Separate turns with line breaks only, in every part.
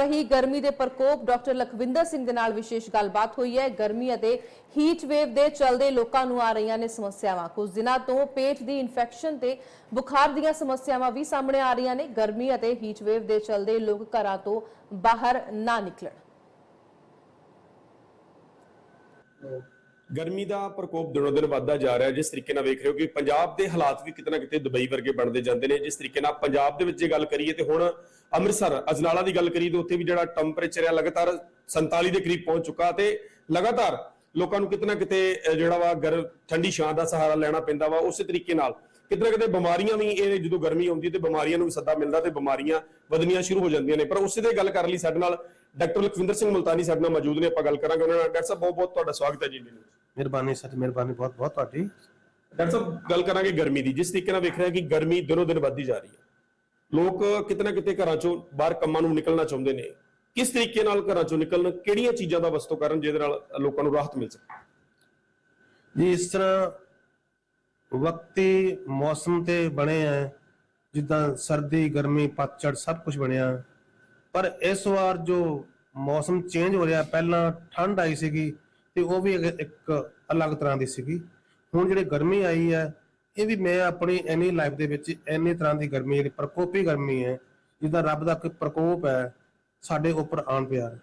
ਰਹੀ ਗਰਮੀ ਦੇ ਪ੍ਰਕੋਪ, ਡਾਕਟਰ ਲਖਵਿੰਦਰ ਸਿੰਘ ਦੇ ਨਾਲ ਵਿਸ਼ੇਸ਼ ਗੱਲਬਾਤ ਹੋਈ ਹੈ। ਗਰਮੀ ਅਤੇ ਹੀਟ ਵੇਵ ਦੇ ਚਲਦੇ ਲੋਕਾਂ ਨੂੰ ਆ ਰਹੀਆਂ ਨੇ ਸਮੱਸਿਆਵਾਂ। ਕੁਝ ਦਿਨਾਂ ਤੋਂ ਪੇਟ ਦੀ ਇਨਫੈਕਸ਼ਨ ਤੇ ਬੁਖਾਰ ਦੀਆਂ ਸਮੱਸਿਆਵਾਂ ਵੀ ਸਾਹਮਣੇ ਆ ਰਹੀਆਂ ਨੇ। ਗਰਮੀ ਅਤੇ ਹੀਟ ਵੇਵ ਦੇ ਚਲਦੇ ਲੋਕ ਘਰਾਂ ਤੋਂ ਬਾਹਰ ਨਾ ਨਿਕਲਣ।
ਗਰਮੀ ਦਾ ਪ੍ਰਕੋਪ ਦਿਨੋ ਦਿਨ ਵੱਧਦਾ ਜਾ ਰਿਹਾ ਜਿਸ ਤਰੀਕੇ ਨਾਲ ਵੇਖ ਰਹੇ ਹੋ ਕਿ ਪੰਜਾਬ ਦੇ ਹਾਲਾਤ ਵੀ ਕਿਤੇ ਨਾ ਕਿਤੇ ਦੁਬਈ ਵਰਗੇ ਬਣਦੇ ਜਾਂਦੇ ਨੇ। ਜਿਸ ਤਰੀਕੇ ਨਾਲ ਪੰਜਾਬ ਦੇ ਵਿੱਚ ਜੇ ਗੱਲ ਕਰੀਏ ਤੇ ਹੁਣ ਅੰਮ੍ਰਿਤਸਰ, ਅਜਨਾਲਾ ਦੀ ਗੱਲ ਕਰੀਏ ਤੇ ਉੱਥੇ ਵੀ ਜਿਹੜਾ ਟੈਂਪਰੇਚਰ ਹੈ ਲਗਾਤਾਰ 47 ਦੇ ਕਰੀਬ ਪਹੁੰਚ ਚੁੱਕਾ ਤੇ ਲਗਾਤਾਰ ਲੋਕਾਂ ਨੂੰ ਕਿਤੇ ਨਾ ਕਿਤੇ ਜਿਹੜਾ ਵਾ ਗਰ ਠੰਡੀ ਛਾਂ ਦਾ ਸਹਾਰਾ ਲੈਣਾ ਪੈਂਦਾ ਵਾ। ਉਸੇ ਤਰੀਕੇ ਨਾਲ ਕਿਤੇ ਕਿਤੇ ਬਿਮਾਰੀਆਂ ਵੀ ਇਹ ਜਦੋਂ ਗਰਮੀ ਆਉਂਦੀ ਹੈ ਤੇ ਬਿਮਾਰੀਆਂ ਨੂੰ ਵੀ ਸੱਦਾ ਮਿਲਦਾ ਤੇ ਬਿਮਾਰੀਆਂ ਵਧਣੀਆਂ ਸ਼ੁਰੂ ਹੋ ਜਾਂਦੀਆਂ ਨੇ। ਪਰ ਉਸੇ ਤੇ ਗੱਲ ਕਰਨ ਲਈ ਸਾਡੇ ਨਾਲ ਡਾਕਟਰ ਲਖਵਿੰਦਰ ਸਿੰਘ ਮੁਲਤਾਨੀ ਸਾਡੇ ਨਾਲ ਮੌਜੂਦ ਨੇ ਆਪਾਂ ਗੱਲ ਕਰਾਂਗੇ। ਉਹਨਾਂ ਨਾਲ ਡਾਕਟਰ ਸਾਹਿਬ ਬਹੁਤ ਬਹੁਤ ਤੁਹਾਡਾ ਸਵਾਗਤ ਹੈ ਜੀ
ਮਿਹਰਬਾਨੀ ਸਰ ਮਿਹਰਬਾਨੀ ਬਹੁਤ ਬਹੁਤ ਤੁਹਾਡੀ।
ਡਾਕਟਰ ਸਾਹਿਬ ਗੱਲ ਕਰਾਂਗੇ ਗਰਮੀ ਦੀ। ਜਿਸ ਤਰੀਕੇ ਨਾਲ ਵੇਖ ਰਹੇ ਕਿ ਗਰਮੀ ਦਿਨੋਂ ਦਿਨ ਵੱਧਦੀ ਜਾ ਰਹੀ ਹੈ। ਲੋਕ ਕਿਤੇ ਨਾ ਕਿਤੇ ਘਰਾਂ ਚੋਂ ਬਾਹਰ ਕੰਮਾਂ ਨੂੰ ਨਿਕਲਣਾ ਚਾਹੁੰਦੇ ਨੇ। ਕਿਸ ਤਰੀਕੇ ਨਾਲ ਘਰਾਂ ਚੋਂ ਨਿਕਲਣ ਕਿਹੜੀਆਂ ਚੀਜ਼ਾਂ ਦਾ ਵਰਤੋਂ ਕਰਨ ਜਿਹਦੇ ਨਾਲ ਲੋਕਾਂ ਨੂੰ ਰਾਹਤ ਮਿਲ ਸਕੇ?
ਜੀ ਇਸ ਤਰ੍ਹਾਂ ਵਕਤੀ ਮੌਸਮ ਤੇ ਬਣੇ ਆ, ਜਿੱਦਾਂ ਸਰਦੀ, ਗਰਮੀ ਪਤਝੜ ਸਭ ਕੁਝ ਬਣਿਆ। ਪਰ ਇਸ ਵਾਰ ਜੋ ਮੌਸਮ ਚੇਂਜ ਹੋ ਰਿਹਾ, ਪਹਿਲਾਂ ਠੰਡ ਆਈ ਸੀਗੀ ਤੇ ਉਹ ਵੀ ਇੱਕ- ਇੱਕ ਅਲੱਗ ਤਰ੍ਹਾਂ ਦੀ ਸੀਗੀ। ਹੁਣ ਜਿਹੜੀ ਗਰਮੀ ਆਈ ਹੈ, ਇਹ ਵੀ ਮੈਂ ਆਪਣੀ ਐਨੀ ਲਾਈਫ ਦੇ ਵਿੱਚ ਐਨੀ ਤਰ੍ਹਾਂ ਦੀ ਗਰਮੀ, ਜਿਹੜੀ ਪ੍ਰਕੋਪੀ ਗਰਮੀ ਹੈ, ਜਿੱਦਾਂ ਰੱਬ ਦਾ ਕੋਈ ਪ੍ਰਕੋਪ ਹੈ, ਸਾਡੇ ਉੱਪਰ ਆਣ ਪਿਆ।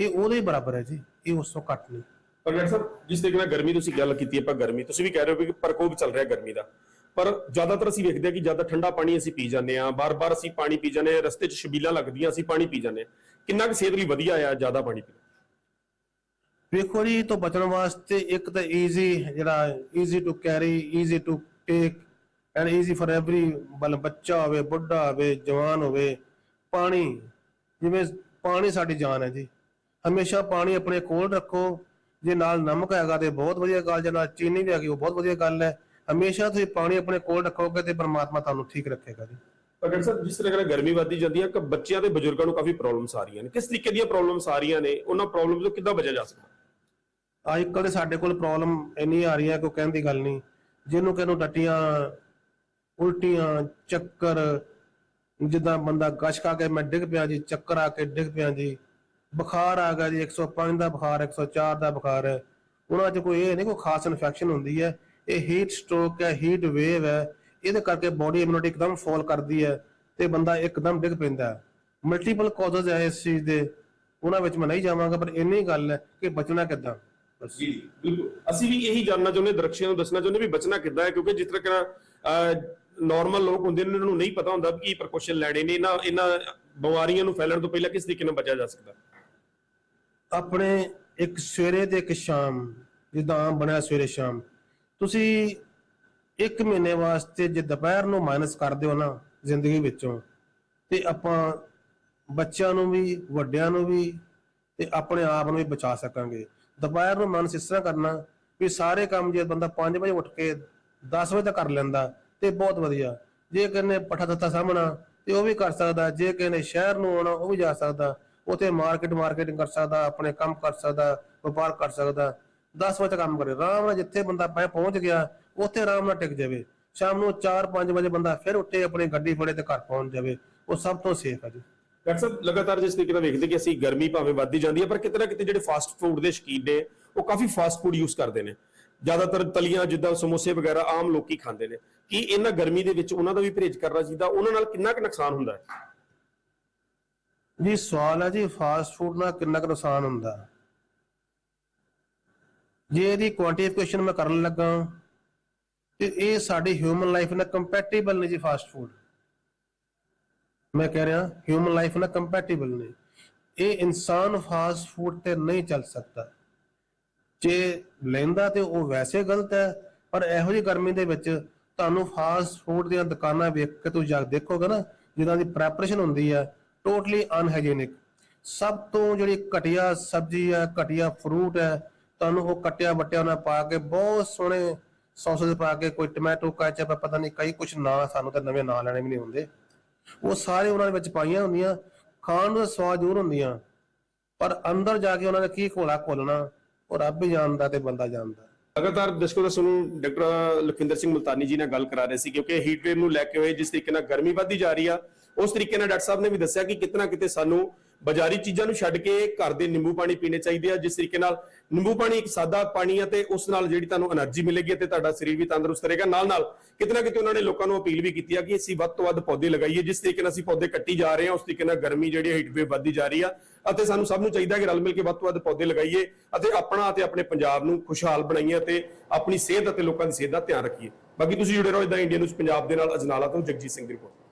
ਇਹ ਉਹਦੇ ਬਰਾਬਰ ਹੈ ਜੀ, ਇਹ ਉਸ ਤੋਂ ਘੱਟ ਨਹੀਂ।
ਪਰ ਡਾਕਟਰ ਸਾਹਿਬ, ਜਿਸ ਤਰੀਕੇ ਨਾਲ ਗਰਮੀ ਤੁਸੀਂ ਗੱਲ ਕੀਤੀ, ਆਪਾਂ ਗਰਮੀ, ਤੁਸੀਂ ਵੀ ਕਹਿ ਰਹੇ ਹੋ ਕਿ ਪ੍ਰਕੋਪ ਚੱਲ ਰਿਹਾ ਗਰਮੀ ਦਾ। ਪਰ ਜ਼ਿਆਦਾਤਰ ਅਸੀਂ ਵੇਖਦੇ ਹਾਂ ਕਿ ਜ਼ਿਆਦਾ ਠੰਡਾ ਪਾਣੀ ਅਸੀਂ ਪੀ ਜਾਂਦੇ ਹਾਂ, ਬਾਰ-ਬਾਰ ਅਸੀਂ ਪਾਣੀ ਪੀ ਜਾਂਦੇ ਹਾਂ, ਰਸਤੇ 'ਚ ਛਬੀਲਾਂ ਲੱਗਦੀਆਂ, ਅਸੀਂ ਪਾਣੀ ਪੀ ਜਾਂਦੇ ਹਾਂ। ਕਿੰਨਾ ਕੁ ਸਿਹਤ ਲਈ ਵਧੀਆ ਆ ਜ਼ਿਆਦਾ ਪਾਣੀ ਪੀਣਾ?
ਵੇਖੋ ਜੀ ਤੋਂ ਬਚਣ ਵਾਸਤੇ ਇੱਕ ਤਾਂ ਈਜ਼ੀ ਜਿਹੜਾ easy to carry easy to take and easy for every ਬਲ ਬੱਚਾ ਹੋਵੇ, ਬੁੱਢਾ ਹੋਵੇ, ਜਵਾਨ ਹੋਵੇ, ਪਾਣੀ, ਜਿਵੇਂ ਪਾਣੀ ਸਾਡੀ ਜਾਨ ਹੈ ਜੀ। ਹਮੇਸ਼ਾ ਪਾਣੀ ਆਪਣੇ ਕੋਲ ਰੱਖੋ ਜੇ ਨਾਲ ਨਮਕ ਹੈਗਾ ਤੇ ਬਹੁਤ ਵਧੀਆ ਗੱਲ ਜੇ ਨਾਲ ਚੀਨੀ ਵੀ ਹੈਗੀ ਉਹ ਬਹੁਤ ਵਧੀਆ ਗੱਲ ਹੈ। ਹਮੇਸ਼ਾ ਤੁਸੀਂ ਪਾਣੀ ਆਪਣੇ ਕੋਲ ਰੱਖੋਗੇ ਤੇ ਪ੍ਰਮਾਤਮਾ ਤੁਹਾਨੂੰ ਠੀਕ ਰੱਖੇਗਾ ਜੀ।
ਡਾਕਟਰ ਸਾਹਿਬ ਜਿਸ ਤਰ੍ਹਾਂ ਗਰਮੀ ਵੱਧਦੀ ਜਾਂਦੀ ਹੈ ਕਿ ਬੱਚਿਆਂ ਤੇ ਬਜ਼ੁਰਗਾਂ ਨੂੰ ਕਾਫੀ ਪ੍ਰੋਬਲਮਸ ਆ ਰਹੀਆਂ ਨੇ। ਕਿਸ ਤਰੀਕੇ ਦੀਆਂ ਪ੍ਰੋਬਲਮਸ ਆ ਰਹੀਆਂ ਨੇ? ਉਹਨਾਂ ਪ੍ਰੋਬਲਮਸ ਤੋਂ ਕਿੱਦਾਂ ਬਚਿਆ ਜਾ ਸਕਦਾ?
ਅੱਜ ਕੱਲ੍ਹ ਸਾਡੇ ਕੋਲ ਪ੍ਰੋਬਲਮ ਇੰਨੀ ਆ ਰਹੀ ਹੈ ਕੋਈ ਕਹਿਣ ਦੀ ਗੱਲ ਨਹੀਂ। ਜਿਹਨੂੰ ਕਿਹਨੂੰ ਟੱਟੀਆਂ ਉਲਟੀਆਂ ਚੱਕਰ ਜਿੱਦਾਂ ਬੰਦਾ ਗਸ਼ ਖਾ ਕੇ ਮੈਂ ਡਿੱਗ ਪਿਆ ਜੀ ਚੱਕਰ ਆ ਕੇ ਡਿੱਗ ਪਿਆ ਜੀ। ਬੁਖਾਰ ਆ ਗਿਆ ਜੀ 105 ਦਾ ਬੁਖਾਰ 104 ਦਾ ਬੁਖਾਰ। ਹੈ ਉਹਨਾਂ 'ਚ ਕੋਈ ਇਹ ਨਹੀਂ, ਕੋਈ ਖਾਸ ਇਨਫੈਕਸ਼ਨ ਹੁੰਦੀ ਹੈ। ਇਹ ਹੀਟ ਸਟ੍ਰੋਕ ਹੈ ਹੀਟ ਵੇਵ ਹੈ। ਇਹਦੇ ਕਰਕੇ ਬਾਡੀ ਇਮਿਊਨਿਟੀ ਇੱਕਦਮ ਫਾਲ ਕਰਦੀ ਹੈ ਤੇ ਬੰਦਾ ਇੱਕਦਮ ਡਿੱਗ ਪੈਂਦਾ ਹੈ। ਮਲਟੀਪਲ ਕਾਜ਼ਸ ਹੈ ਇਸ ਚੀਜ਼ ਦੇ। ਉਹਨਾਂ ਵਿੱਚ ਮੈਂ ਨਹੀਂ ਜਾਵਾਂਗਾ, ਪਰ ਇੰਨੀ ਗੱਲ ਹੈ ਕਿ ਬਚਣਾ ਕਿੱਦਾਂ?
ਜੀ, ਬਿਲਕੁਲ। ਅਸੀਂ ਵੀ ਇਹੀ ਜਾਣਨਾ ਚਾਹੁੰਦੇ ਦਰਸ਼ਕਾਂ ਨੂੰ ਦੱਸਣਾ ਚਾਹੁੰਦੇ ਵੀ ਬਚਣਾ ਕਿੱਦਾਂ ਹੈ, ਕਿਉਂਕਿ ਜਿਸ ਤਰ੍ਹਾਂ ਨਾਰਮਲ ਲੋਕ ਹੁੰਦੇ ਨੇ, ਉਹਨਾਂ ਨੂੰ ਨਹੀਂ ਪਤਾ ਹੁੰਦਾ ਵੀ ਕੀ ਲੈਣੇ ਨੇ, ਇਹਨਾਂ ਇਹਨਾਂ ਬਿਮਾਰੀਆਂ ਨੂੰ ਫੈਲਣ ਤੋਂ ਪਹਿਲਾਂ ਕਿਸ ਤਰੀਕੇ ਨਾਲ ਬਚਿਆ ਜਾ ਸਕਦਾ।
ਆਪਣੇ ਇੱਕ ਸਵੇਰੇ ਤੇ ਇੱਕ ਸ਼ਾਮ ਜਿੱਦਾਂ ਆਮ ਬਣਿਆ ਸਵੇਰੇ ਸ਼ਾਮ। ਤੁਸੀਂ ਇੱਕ ਮਹੀਨੇ ਵਾਸਤੇ ਜੇ ਦੁਪਹਿਰ ਨੂੰ ਮਾਈਨਸ ਕਰਦੇ ਹੋ ਨਾ ਜ਼ਿੰਦਗੀ ਵਿੱਚੋਂ, ਤੇ ਆਪਾਂ ਬੱਚਿਆਂ ਨੂੰ ਵੀ, ਵੱਡਿਆਂ ਨੂੰ ਵੀ ਤੇ ਆਪਣੇ ਆਪ ਨੂੰ ਵੀ ਬਚਾ ਸਕਾਂਗੇ। ਦੁਪਹਿਰ ਨੂੰ ਮਾਈਨਸ ਇਸ ਤਰ੍ਹਾਂ ਕਰਨਾ ਵੀ ਸਾਰੇ ਕੰਮ ਜੇ ਬੰਦਾ 5 ਵਜੇ ਉੱਠ ਕੇ 10 ਵਜੇ ਤੱਕ ਕਰ ਲੈਂਦਾ ਤੇ ਬਹੁਤ ਵਧੀਆ। ਜੇ ਕਿਨੇ ਪਠਾ ਦਿੱਤਾ ਸਾਹਮਣਾ ਤੇ ਉਹ ਵੀ ਕਰ ਸਕਦਾ, ਜੇ ਕਿਸੇ ਸ਼ਹਿਰ ਨੂੰ ਆਉਣਾ ਉਹ ਵੀ ਜਾ ਸਕਦਾ। ਉਥੇ ਮਾਰਕੀਟ ਮਾਰਕੀਟਿੰਗ ਕਰ ਸਕਦਾ, ਆਪਣੇ ਕੰਮ ਕਰ ਸਕਦਾ, ਵਪਾਰ ਕਰ ਸਕਦਾ। 10 ਵਜੇ ਕੰਮ ਕਰੇ। ਆਰਾਮ ਨਾਲ ਜਿੱਥੇ ਬੰਦਾ ਪੈ ਪਹੁੰਚ ਗਿਆ, ਉੱਥੇ ਆਰਾਮ ਨਾਲ ਟਿਕ ਜਾਵੇ। ਸ਼ਾਮ ਨੂੰ 4-5 ਵਜੇ ਬੰਦਾ ਫਿਰ ਉੱਠੇ ਆਪਣੀ ਗੱਡੀ ਫੜੇ ਤੇ ਘਰ ਪਹੁੰਚ ਜਾਵੇ। ਉਹ ਸਭ ਤੋਂ ਸੇਫ ਹੈ ਜੀ।
ਡਾਕਟਰ ਸਾਹਿਬ, ਲਗਾਤਾਰ ਜਿਸ ਤਰੀਕੇ ਨਾਲ ਵੇਖਦੇ ਕਿ ਅਸੀਂ ਗਰਮੀ ਭਾਵੇਂ ਵੱਧਦੀ ਜਾਂਦੀ ਹੈ, ਪਰ ਕਿਤੇ ਨਾ ਕਿਤੇ ਜਿਹੜੇ ਫਾਸਟ ਫੂਡ ਦੇ ਸ਼ਕੀਨ ਨੇ, ਉਹ ਕਾਫੀ ਫਾਸਟ ਫੂਡ ਯੂਜ਼ ਕਰਦੇ ਨੇ। ਜ਼ਿਆਦਾਤਰ ਤਲੀਆਂ ਜਿੱਦਾਂ ਸਮੋਸੇ ਵਗੈਰਾ ਆਮ ਲੋਕੀ ਖਾਂਦੇ ਨੇ। ਕੀ ਇਹਨਾਂ ਗਰਮੀ ਦੇ ਵਿੱਚ ਉਹਨਾਂ ਦਾ ਵੀ ਪਰਹੇਜ਼ ਕਰਨਾ ਚਾਹੀਦਾ? ਉਹਨਾਂ ਨਾਲ ਕਿੰਨਾ ਕੁ ਨੁਕਸਾਨ ਹੁੰਦਾ ਹੈ?
ਜੀ, ਸਵਾਲ ਹੈ ਜੀ ਫਾਸਟ ਫੂਡ ਨਾਲ ਕਿੰਨਾ ਕੁ ਨੁਕਸਾਨ ਹੁੰਦਾ? ਜੇ ਇਹਦੀ ਕੁਆਂਟੀਫਿਕੇਸ਼ਨ ਮੈਂ ਕਰਨ ਲੱਗਾ ਤੇ ਇਹ ਸਾਡੀ ਹਿਊਮਨ ਲਾਈਫ ਨਾਲ ਕੰਪੈਟੀਬਲ ਨਹੀਂ ਜੀ ਫਾਸਟ ਫੂਡ ਮੈਂ ਕਹਿ ਰਿਹਾ ਹਿਊਮਨ ਲਾਈਫ ਨਾਲ ਕੰਪੈਟੀਬਲ ਨਹੀਂ ਇਹ ਇਨਸਾਨ ਫਾਸਟ ਫੂਡ ਤੇ ਨਹੀਂ ਚੱਲ ਸਕਦਾ। ਜੇ ਲੈਂਦਾ ਤੇ ਉਹ ਵੈਸੇ ਗਲਤ ਹੈ, ਪਰ ਇਹੋ ਜਿਹੀ ਗਰਮੀ ਦੇ ਵਿੱਚ ਤੁਹਾਨੂੰ ਫਾਸਟ ਫੂਡ ਦੀਆਂ ਦੁਕਾਨਾਂ ਵੇਖ ਕੇ ਤੁਸੀਂ ਜਾ ਦੇਖੋਗੇ ਨਾ ਜਿਨ੍ਹਾਂ ਦੀ ਪ੍ਰੈਪਰੇਸ਼ਨ ਹੁੰਦੀ ਹੈ ਟੋਟਲੀ ਅਨਹਾਈਜੀਨਿਕ ਸਭ ਤੋਂ ਜਿਹੜੀ ਘਟੀਆ ਸਬਜ਼ੀ ਹੈ, ਘਟੀਆ ਫਰੂਟ ਹੈ, ਤੁਹਾਨੂੰ ਉਹ ਕੱਟਿਆ ਵੱਟਿਆ ਉਹਨਾਂ ਪਾ ਕੇ ਬਹੁਤ ਸੋਹਣੇ ਸੌਸਸ ਪਾ ਕੇ ਕੋਈ ਟੋਮੈਟੋ ਕੈਚਅਪ ਪਤਾ ਨਹੀਂ ਕਈ ਕੁਝ ਨਾਂ, ਸਾਨੂੰ ਤਾਂ ਨਵੇਂ ਨਾਂ ਲੈਣੇ ਵੀ ਨਹੀਂ ਹੁੰਦੇ। ਉਹ ਸਾਰੇ ਉਹਨਾਂ ਦੇ ਵਿੱਚ ਪਾਈਆਂ ਹੁੰਦੀਆਂ, ਖਾਣ ਨੂੰ ਸਵਾਦ ਜ਼ਰੂਰ ਹੁੰਦੀਆਂ, ਪਰ ਅੰਦਰ ਜਾ ਕੇ ਉਹਨਾਂ ਨੇ ਕੀ ਘੋਲਾ ਘੋਲਣਾ, ਉਹ ਰੱਬ ਹੀ ਜਾਣਦਾ ਤੇ ਬੰਦਾ ਜਾਣਦਾ।
ਲਗਾਤਾਰ ਦਰਸ਼ਕੋ ਦਾ ਸਾਨੂੰ ਡਾਕਟਰ ਲਖਿੰਦਰ ਸਿੰਘ ਮੁਲਤਾਨੀ ਜੀ ਨਾਲ ਗੱਲ ਕਰਾ ਰਹੇ ਸੀ, ਕਿਉਂਕਿ ਹੀਟ ਵੇਵ ਨੂੰ ਲੈ ਕੇ ਹੋਏ ਜਿਸ ਤਰੀਕੇ ਨਾਲ ਗਰਮੀ ਵੱਧਦੀ ਜਾ ਰਹੀ ਆ ਉਸ ਤਰੀਕੇ ਨਾਲ ਡਾਕਟਰ ਸਾਹਿਬ ਨੇ ਵੀ ਦੱਸਿਆ ਕਿ ਕਿਤਨਾ ਕਿਤੇ ਸਾਨੂੰ ਬਾਜ਼ਾਰੀ ਚੀਜ਼ਾਂ ਨੂੰ ਛੱਡ ਕੇ ਘਰ ਦੇ ਨਿੰਬੂ ਪਾਣੀ ਪੀਣੇ ਚਾਹੀਦੇ ਆ, ਜਿਸ ਤਰੀਕੇ ਨਾਲ ਨਿੰਬੂ ਪਾਣੀ ਇੱਕ ਸਾਦਾ ਪਾਣੀ ਆ ਤੇ ਉਸ ਨਾਲ ਜਿਹੜੀ ਤੁਹਾਨੂੰ એનર્ਜੀ ਮਿਲੇਗੀ ਤੇ ਤੁਹਾਡਾ ਸਰੀਰ ਵੀ ਤੰਦਰੁਸਤ ਰਹੇਗਾ। ਨਾਲ ਨਾਲ ਕਿਤਨਾ ਕਿਤੇ ਉਹਨਾਂ ਨੇ ਲੋਕਾਂ ਨੂੰ ਅਪੀਲ ਵੀ ਕੀਤੀ ਆ ਕਿ ਅਸੀਂ ਵੱਧ ਤੋਂ ਵੱਧ ਪੌਦੇ ਲਗਾਈਏ, ਜਿਸ ਤਰੀਕੇ ਨਾਲ ਅਸੀਂ ਪੌਦੇ ਕੱਟੀ ਜਾ ਰਹੇ ਹਾਂ ਉਸ ਤਰੀਕੇ ਨਾਲ ਗਰਮੀ ਜਿਹੜੀ ਹੀਟ ਵੇਵ ਵੱਧਦੀ ਜਾ ਰਹੀ ਆ ਅਤੇ ਸਾਨੂੰ ਸਭ ਨੂੰ ਚਾਹੀਦਾ ਕਿ ਰਲ ਮਿਲ ਕੇ ਵੱਧ ਤੋਂ ਵੱਧ ਪੌਦੇ ਲਗਾਈਏ ਅਤੇ ਆਪਣਾ ਅਤੇ ਆਪਣੇ ਪੰਜਾਬ ਨੂੰ ਖੁਸ਼ਹਾਲ ਬਣਾਈਏ ਤੇ ਆਪਣੀ ਸਿਹਤ ਅਤੇ ਲੋਕਾਂ ਦੀ ਸਿਹਤ ਦਾ ਧਿਆਨ ਰੱਖੀਏ। ਬਾਕੀ ਤੁਸੀਂ ਜੁੜੇ ਰਹੋ ਇਦਾਂ ਇੰਡੀਆ ਨਿਊਜ਼ ਪੰਜਾਬ ਦੇ ਨਾਲ, ਅਜਨਾਲਾ ਤੋਂ ਜਗਜੀਤ ਸਿੰਘ ਦੀ ਰਿਪੋਰਟ।